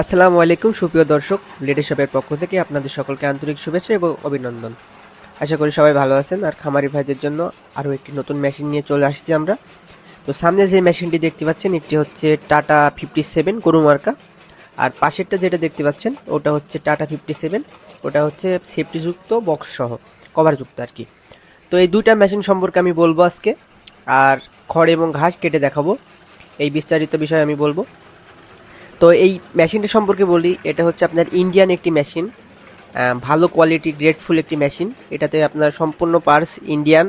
আসসালামু আলাইকুম, সুপ্রিয় দর্শক, লেটেস্ট শপের পক্ষ থেকে আপনাদের সকলকে আন্তরিক শুভেচ্ছা এবং অভিনন্দন। আশা করি সবাই ভালো আছেন, আর খামারি ভাইদের জন্য আরও একটি নতুন মেশিন নিয়ে চলে আসছি আমরা। তো সামনে যে মেশিনটি দেখতে পাচ্ছেন একটি হচ্ছে টাটা ফিফটি সেভেন গরু মার্কা। আর পাশেরটা যেটা দেখতে পাচ্ছেন, ওটা হচ্ছে টাটা ফিফটি সেভেন, ওটা হচ্ছে সেফটিযুক্ত বক্স সহ কভারযুক্ত আর কি। তো এই দুইটা মেশিন সম্পর্কে আমি বলব আজকে, আর খড় এবং ঘাস কেটে দেখাবো। এই বিস্তারিত বিষয়ে আমি বলব। তো এই মেশিনটা সম্পর্কে বলি, এটা হচ্ছে আপনার ইন্ডিয়ান একটি মেশিন ভালো কোয়ালিটি গ্রেটফুল একটি মেশিন। এটাতে আপনার সম্পূর্ণ পার্স ইন্ডিয়ান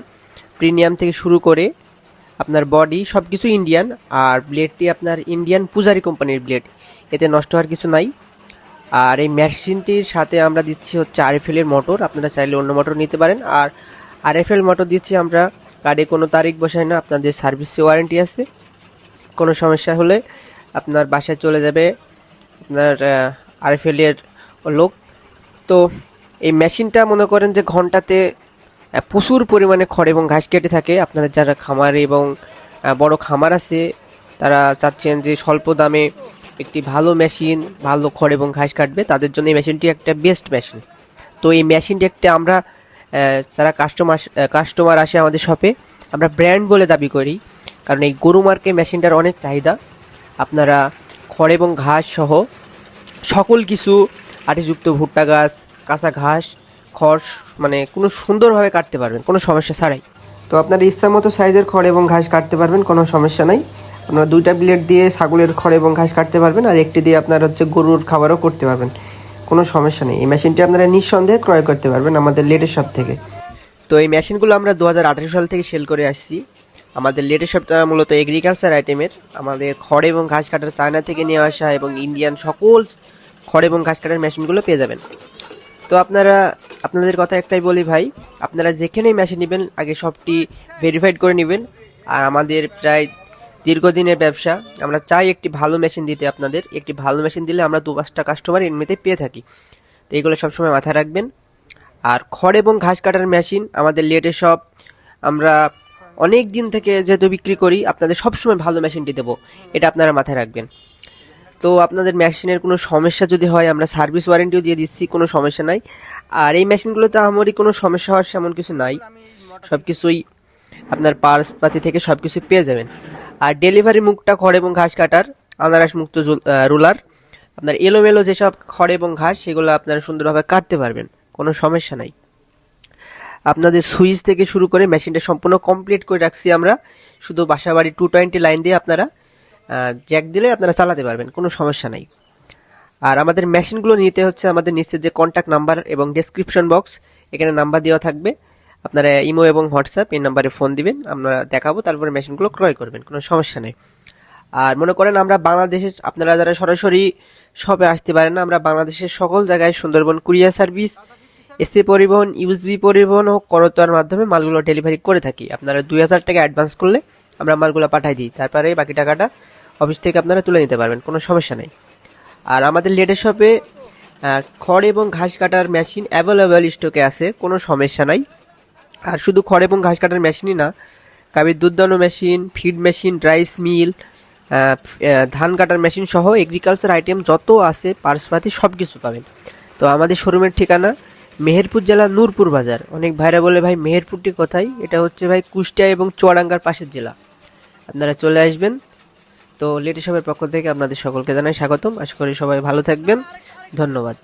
প্রিমিয়াম থেকে শুরু করে আপনার বডি সব কিছু ইন্ডিয়ান আর ব্লেডটি আপনার ইন্ডিয়ান পূজারি কোম্পানির ব্লেড এতে নষ্ট হওয়ার কিছু নাই। আর এই মেশিনটির সাথে আমরা দিচ্ছি হচ্ছে আরএফএল এর মোটর আপনারা চাইলে অন্য মোটর নিতে পারেন। আর আরএফএল মোটর দিচ্ছি আমরা কার্ডে কোনো তারিখ বসাই না, আপনাদের সার্ভিসে ওয়ারেন্টি আছে। কোনো সমস্যা হলে আপনার বাসায় চলে যাবে, আপনার আরএফএল এর লোক। তো এই মেশিনটা মনে করেন যে ঘন্টাতে প্রচুর পরিমাণে খড় এবং ঘাস কেটে থাকে। আপনাদের যারা খামার এবং বড় খামার আছে, তারা চাচ্ছেন যে স্বল্প দামে একটি ভালো মেশিন, ভালো খড় এবং ঘাস কাটবে। তাদের জন্য এই মেশিনটি একটা বেস্ট মেশিন। তো এই মেশিনটি একটা আমরা যারা কাস্টমার কাস্টমার আসে আমাদের শপে, আমরা ব্র্যান্ড বলে দাবি করি। কারণ এই গরু মার্কে মেশিনটার অনেক চাহিদা। আপনারা খড় এবং ঘাস সহ সকল কিছু আটিযুক্ত ভুট্টা গাছ কাঁচা ঘাস খড় মানে কোনো সুন্দরভাবে কাটতে পারবেন কোনো সমস্যা ছাড়াই। তো আপনার ইচ্ছা মতো সাইজের খড় এবং ঘাস কাটতে পারবেন কোনো সমস্যা নাই। আপনারা দুইটা ব্লেড দিয়ে ছাগলের খড় এবং ঘাস কাটতে পারবেন আর একটি দিয়ে আপনার হচ্ছে গরুর খাবারও করতে পারবেন। কোনো সমস্যা নেই। এই মেশিনটি আপনারা নিঃসন্দেহে ক্রয় করতে পারবেন আমাদের লেটের শপ থেকে। তো এই মেশিনগুলো আমরা দু হাজার আঠেরো সাল থেকে সেল করে আসছি। আমাদের লেটেস্ট শপটা মূলত এগ্রিকালচার আইটেমের আমাদের খড় এবং ঘাস কাটার চায়না থেকে নিয়ে আসা এবং ইন্ডিয়ান সকল খড় এবং ঘাস কাটার মেশিনগুলো পেয়ে যাবেন। তো আপনারা, আপনাদের কথা একটাই বলি ভাই, আপনারা যেখানেই মেশিন নেবেন, আগে সবটি ভেরিফাইড করে নেবেন। আর আমাদের প্রায় দীর্ঘদিনের ব্যবসা, আমরা চাই একটি ভালো মেশিন দিতে আপনাদের। একটি ভালো মেশিন দিলে আমরা দু পাঁচটা কাস্টমার এমনিতেই পেয়ে থাকি। তো এগুলো সবসময় মাথায় রাখবেন। আর খড় এবং ঘাস কাটার মেশিন আমাদের লেটে সব আমরা অনেক দিন থেকে যেহেতু বিক্রি করি, আপনাদের সবসময় ভালো মেশিনটি দেবো। এটা আপনারা মাথায় রাখবেন। তো আপনাদের মেশিনের কোনো সমস্যা যদি হয়, আমরা সার্ভিস ওয়ারেন্টিও দিয়ে দিচ্ছি, কোনো সমস্যা নাই। আর এই মেশিনগুলোতে আমারই কোনো সমস্যা হওয়ার সেমন কিছু নাই। সব কিছুই আপনার পার্স পাতি থেকে সব কিছু পেয়ে যাবেন। আর ডেলিভারি মুখটা খড় এবং ঘাস কাটার, আনারস মুক্ত রুলার। আপনার এলোমেলো যেসব খড় এবং ঘাস, সেগুলো আপনারা সুন্দরভাবে কাটতে পারবেন। কোনো সমস্যা নাই। আপনাদের সুইচ থেকে শুরু করে মেশিনটা সম্পূর্ণ কমপ্লিট করে রাখছি আমরা। শুধু বাসাবাড়ি টু টোয়েন্টি লাইন দিয়ে আপনারা জ্যাক দিলে আপনারা চালাতে পারবেন, কোনো সমস্যা নাই। আর আমাদের মেশিনগুলো নিতে হচ্ছে আমাদের নিচে যে কন্ট্যাক্ট নাম্বার এবং ডেসক্রিপশন বক্স এখানে নাম্বার দেওয়া থাকবে। আপনারা ইমো এবং হোয়াটসঅ্যাপ এই নাম্বারে ফোন দিবেন, আমরা দেখাবো, তারপরে মেশিনগুলো ক্রয় করবেন, কোনো সমস্যা নেই। আর মনে করেন আমরা বাংলাদেশে, আপনারা যারা সরাসরি শপে আসতে পারেন আমরা বাংলাদেশের সকল জায়গায় Sundarban courier service SA Paribahan USB Paribahan ও করতোয়ার মাধ্যমে মালগুলো ডেলিভারি করে থাকি। আপনারা দুই হাজার টাকা অ্যাডভান্স করলে আমরা মালগুলো পাঠাই দিই। তারপরে বাকি টাকাটা অফিস থেকে আপনারা তুলে নিতে পারবেন, কোনো সমস্যা নেই। আর আমাদের লেটের শপে খড় এবং ঘাস কাটার মেশিন অ্যাভেলেবেল স্টকে আছে, কোনো সমস্যা নাই। আর শুধু খড় এবং ঘাস কাটার মেশিনই না গাভীর দুধ দানো machine feed machine rice mill ধান কাটার মেশিন সহ এগ্রিকালচার আইটেম যত আছে পার্সপাতি সব কিছু পাবেন। তো আমাদের শোরুমের ঠিকানা মেহেরপুর জেলা নূরপুর বাজার। অনেক ভাইরা বলে, ভাই, মেহেরপুরটি কোথায়? এটা হচ্ছে, ভাই, কুষ্টিয়া এবং চুয়াডাঙ্গার পাশের জেলা। আপনারা চলে আসবেন। তো লেটেস্ট পক্ষ থেকে আপনাদের সকলকে জানাই স্বাগতম। আশা করি সবাই ভালো থাকবেন। ধন্যবাদ।